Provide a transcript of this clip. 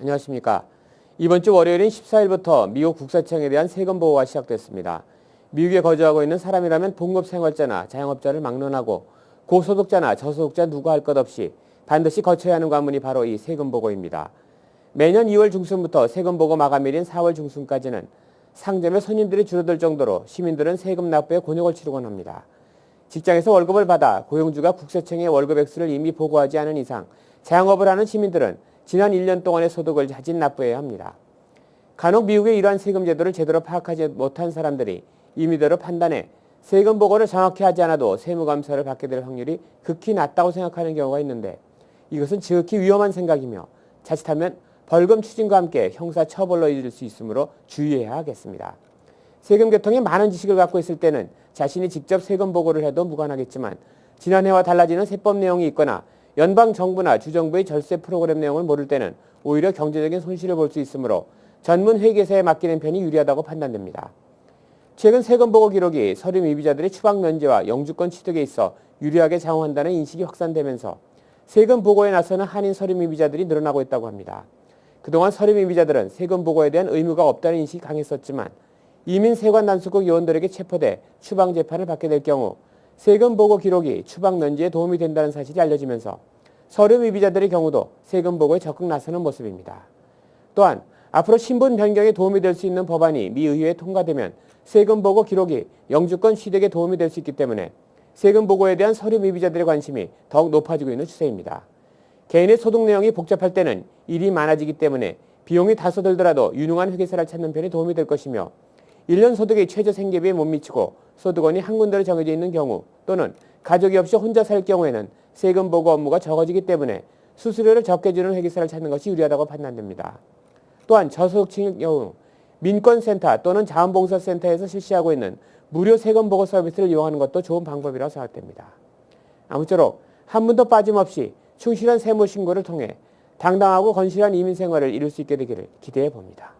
안녕하십니까. 이번 주 월요일인 14일부터 미국 국세청에 대한 세금 보고가 시작됐습니다. 미국에 거주하고 있는 사람이라면 봉급 생활자나 자영업자를 막론하고 고소득자나 저소득자 누구 할 것 없이 반드시 거쳐야 하는 관문이 바로 이 세금 보고입니다. 매년 2월 중순부터 세금 보고 마감일인 4월 중순까지는 상점에 손님들이 줄어들 정도로 시민들은 세금 납부에 곤욕을 치르곤 합니다. 직장에서 월급을 받아 고용주가 국세청에 월급 액수를 이미 보고하지 않은 이상 자영업을 하는 시민들은 지난 1년 동안의 소득을 자진 납부해야 합니다. 간혹 미국의 이러한 세금 제도를 제대로 파악하지 못한 사람들이 임의대로 판단해 세금 보고를 정확히 하지 않아도 세무감사를 받게 될 확률이 극히 낮다고 생각하는 경우가 있는데 이것은 지극히 위험한 생각이며 자칫하면 벌금 추징과 함께 형사 처벌로 이를 수 있으므로 주의해야 하겠습니다. 세금 개통에 많은 지식을 갖고 있을 때는 자신이 직접 세금 보고를 해도 무관하겠지만 지난해와 달라지는 세법 내용이 있거나 연방 정부나 주정부의 절세 프로그램 내용을 모를 때는 오히려 경제적인 손실을 볼 수 있으므로 전문 회계사에 맡기는 편이 유리하다고 판단됩니다. 최근 세금 보고 기록이 서류 미비자들의 추방 면제와 영주권 취득에 있어 유리하게 작용한다는 인식이 확산되면서 세금 보고에 나서는 한인 서류 미비자들이 늘어나고 있다고 합니다. 그동안 서류 미비자들은 세금 보고에 대한 의무가 없다는 인식이 강했었지만 이민 세관 단속국 요원들에게 체포돼 추방 재판을 받게 될 경우 세금 보고 기록이 추방 면제에 도움이 된다는 사실이 알려지면서 서류 미비자들의 경우도 세금 보고에 적극 나서는 모습입니다. 또한 앞으로 신분 변경에 도움이 될 수 있는 법안이 미 의회에 통과되면 세금 보고 기록이 영주권 취득에 도움이 될 수 있기 때문에 세금 보고에 대한 서류 미비자들의 관심이 더욱 높아지고 있는 추세입니다. 개인의 소득 내용이 복잡할 때는 일이 많아지기 때문에 비용이 다소 들더라도 유능한 회계사를 찾는 편이 도움이 될 것이며 1년 소득이 최저 생계비에 못 미치고 소득원이 한 군데로 정해져 있는 경우 또는 가족이 없이 혼자 살 경우에는 세금 보고 업무가 적어지기 때문에 수수료를 적게 주는 회계사를 찾는 것이 유리하다고 판단됩니다. 또한 저소득층의 경우 민권센터 또는 자원봉사센터에서 실시하고 있는 무료 세금 보고 서비스를 이용하는 것도 좋은 방법이라고 생각됩니다. 아무쪼록 한 분도 빠짐없이 충실한 세무 신고를 통해 당당하고 건실한 이민 생활을 이룰 수 있게 되기를 기대해 봅니다.